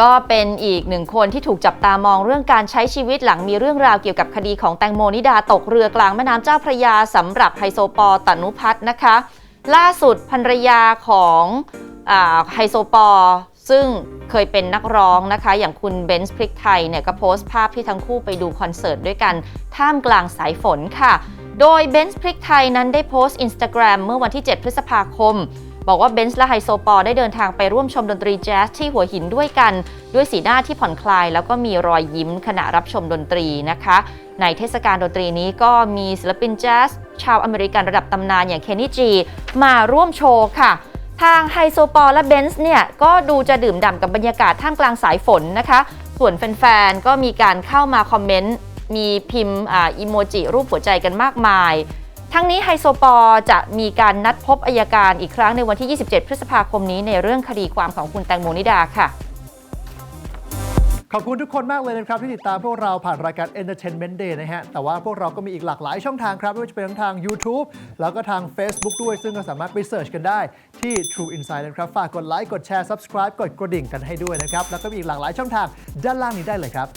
ก็เป็นอีกหนึ่งคนที่ถูกจับตามองเรื่องการใช้ชีวิตหลังมีเรื่องราวเกี่ยวกับคดีของแตงโมนิดาตกเรือกลางแม่น้ำเจ้าพระยาสำหรับไฮโซปอตนุพัฒน์นะคะ ล่าสุดภรรยาของไฮโซปอซึ่งเคยเป็นนักร้องนะคะ อย่างคุณเบนซ์พริกไทยเนี่ยก็โพสต์ภาพที่ทั้งคู่ไปดูคอนเสิร์ตด้วยกัน ท่ามกลางสายฝนค่ะ โดยเบนซ์พริกไทยนั้นได้โพสต์ Instagram เมื่อวันที่ 7 พฤษภาคม บอกว่าเบนซ์และไฮโซปอได้เดินทางไปร่วมชมดนตรีแจ๊สที่หัวหินด้วยกัน ด้วยสีหน้าที่ผ่อนคลาย แล้วก็มีรอยยิ้มขณะรับชมดนตรีนะคะ ในเทศกาลดนตรีนี้ก็มีศิลปินแจ๊สชาวอเมริกันระดับตำนานอย่างเคนนี่จีมาร่วมโชว์ค่ะทางไฮโซปอลและเบนซ์เนี่ย ก็ดูจะดื่มด่ำกับบรรยากาศท่ามกลางสายฝนนะคะ ส่วนแฟนๆ ก็มีการเข้ามาคอมเมนต์ มีพิมพ์อ่าอีโมจิรูปหัวใจกันมากมาย ทั้งนี้ไฮโซปอจะมีการนัดพบอายการอีกครั้งในวันที่ 27 พฤษภาคมนี้ในเรื่องคดีความของคุณแตงโมนิดาค่ะ ขอบคุณทุกคนมากเลยนะครับ ที่ติดตามพวกเราผ่านรายการ Entertainment Day นะฮะ แต่ว่าพวกเราก็มีอีกหลากหลายช่องทางครับ ไม่ว่าจะเป็นทั้งทาง YouTube แล้วก็ทาง Facebook ด้วย ซึ่งก็สามารถไปเสิร์ชกันได้ที่ True Insight นะครับ ฝากกดไลค์ กดแชร์ Subscribe กดกระดิ่งกันให้ด้วยนะครับ แล้วก็มีอีกหลากหลายช่องทางด้านล่างนี้ได้เลยครับ